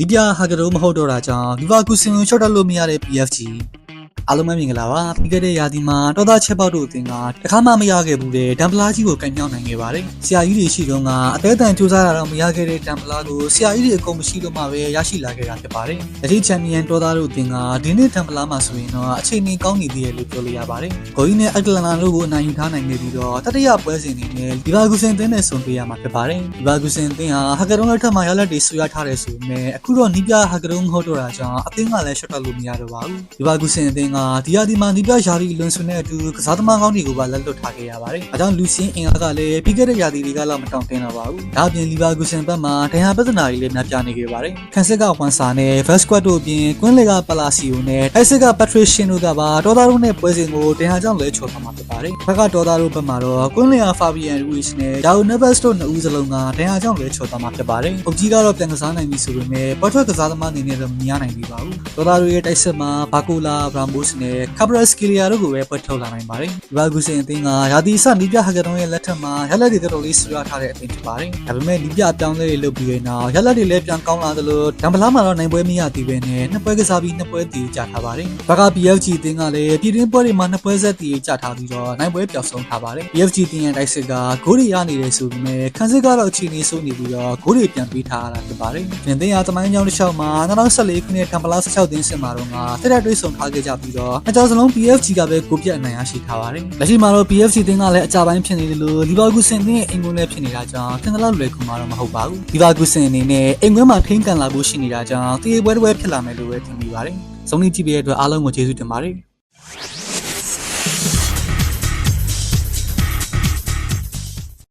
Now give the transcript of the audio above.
ဒီပြဟာကတိုမဟုတ်တော့တာကြောင့်လီဗာကူဆင်ကိုရှော့တက်လို့မရတဲ့ PFG အားလုံးပဲမင်္ဂလာပါပြီးခဲ့တဲ့ရာသီမှာတော်သားချက်ပေါက်တို့အသင်းကတခါမှမရခဲ့ဘူးတဲ့ဒမ်ပလာကြီးကိုကင်မြောက်နိုင်ခဲ့ပါတယ်ဆရာကြီးတွေရှိတုန်းကအသေးအတန်စူးစမ်းတာတော့မရခဲ့တဲ့ဒမ်ပလာကိုဆရာကြီးတွေအကုန်မရှိလို့မှပဲရရှိလာခဲ့တာဖြစ်ပါတယ်လက်ရှိချန်ပီယံတော်သားတို့အသင်းကဒီနေ့ဒမ်ပလာမှာဆိုရင်တော့အချိန်ကြီးကောင်းနေသေးတယ်လို့ပြောလို့ရပါတယ်ဂိုကြီးနဲ့အက်တလန်နာတို့ကိုအနိုင်ယူထားနိုင်ခဲ့ပြီးတော့တတိယပွဲစဉ်အနေနဲ့လီဗာကူဆင်အသင်းနဲ့ဆုံတွေ့ရမှာဖြစ်ပါတယ်လီဗာကူဆင်အသင်းဟာဟာကတုံးလက်ထက်မှာရလက်တွေဆူရထားတယ်ဆိုပေမဲ့အခုတော့နီးပြဟာကတုံးမဟုတ်တော့တာကြောင့်အသင်းကလည်းရှော့တက်လို့မရတော့ပါဘူးလီဗာကူဆင်အသင်းကဒီရာဒီမှာနီးပြယာရီလွန်ဆွနဲ့အတူကစားသမားကောင်းတွေကိုပါလက်လွတ်ထားခဲ့ရပါတယ်။အဲကြောင့်လူစင်းအင်အားကလည်းပြီးခဲ့တဲ့ရာသီတွေကလောက်မတောင့်တင်းတော့ပါဘူး။ဒါအပြင်လီဗာကူဆင်ဘက်မှာဒဏ်ရာပြဿနာတွေလည်းများပြားနေခဲ့ပါတယ်။ခန်စစ်ကဝန်ဆာနဲ့ဗက်စကွတ်တို့အပြင်ကွင်းလေကပလာစီယိုနဲ့တိုက်စစ်ကပက်ထရစ်ရှင်တို့ကပါဒေါ်သားတို့နဲ့ပွဲစဉ်ကိုဒဏ်ရာကြောင့်လဲချော်သွားမှာဖြစ်ပါတယ်။ဘက်ကဒေါ်သားတို့ဘက်မှာတော့ကွင်းလေကဖာဘီယန်ရူစ်နဲ့ဂျာအိုနက်ဘတ်စ်တို့နှစ်ဦးစလုံးကဒဏ်ရာကြောင့်လဲချော်သွားမှာဖြစ်ပါတယ်။ပုံကြီးကတော့ပြန်ကစားနိုင်ပြီဆိုပေမဲ့ပွဲထွက်ကစားသမားအနေနဲ့တော့မမြင်ရနိုင်သေးပါဘူး။ဒေါ်သားတို့ရဲ့တိုက်စစ်မှာဘာကိုလာဘရမ်ဘိုစ်နဲ့ကာဘရက်စကီလီယာတို့ကိုပဲပွဲထုတ်လာနိုင်ပါတယ်။ဒီဘာဂူစင်အသင်းကရာသီစနီးပြဟာကတုံးရဲ့လက်ထက်မှာရလက်တွေတော်တော်လေးဆူရထားတဲ့အသင်းဖြစ်ပါတယ်။ဒါပေမဲ့နီးပြအပြောင်းလဲတွေလုပ်ပြီးတဲ့နောက်ရလက်တွေလည်းပြန်ကောင်းလာသလိုဒံပလာမှာတော့နိုင်ပွဲမရသေးပဲနဲ့နှစ်ပွဲကစားပြီးနှစ်ပွဲတည်ကြထားပါတယ်။ဘာက PFG အသင်းကလည်းပြည်တွင်းပွဲတွေမှာနှစ်ပွဲဆက်တည်ကြထားပြီးတော့နိုင်ပွဲပျောက်ဆုံးထားပါတယ်။ PFG အသင်းရဲ့တိုက်စစ်ကဂိုးတွေရနေတယ်ဆိုပေမဲ့ခန်းစစ်ကတော့အခြေအနေဆိုးနေပြီးတော့ဂိုးတွေပြန်ပေးထားရတာဖြစ်ပါတယ်။ပြင်သင်းရတမိုင်းကြောင်းတစ်လျှောက်မှာ2014ခုနှစ်ဒံပလာ16သင်းစစ်မှာတော့ကတက်တက်တွေးဆုံထားခဲ့ကြပြီးတော့အကြောင်းစလုံး PFG ကပဲကိုပြတ်အနိုင်ရရှိထားပါတယ်။လက်ရှိမှာတော့ PFC တင်းကလည်းအကြပိုင်းဖြစ်နေတယ်လို့လီဗာကူဆင်တင်းရဲ့အိမ်ကွင်းလည်းဖြစ်နေတာကြောင့်ထင်သလောက်လွယ်ကူမှာတော့မဟုတ်ပါဘူး။လီဗာကူဆင်အနေနဲ့အိမ်ကွင်းမှာထိန်းကန်လာဖို့ရှိနေတာကြောင့်တည်ပွဲတစ်ပွဲဖြစ်လာမယ်လို့ပဲထင်မိပါတယ်။ဆုံးဖြတ်ကြည့်ပေးတဲ့အတွက်အားလုံးကိုကျေးဇူးတင်ပါတယ်။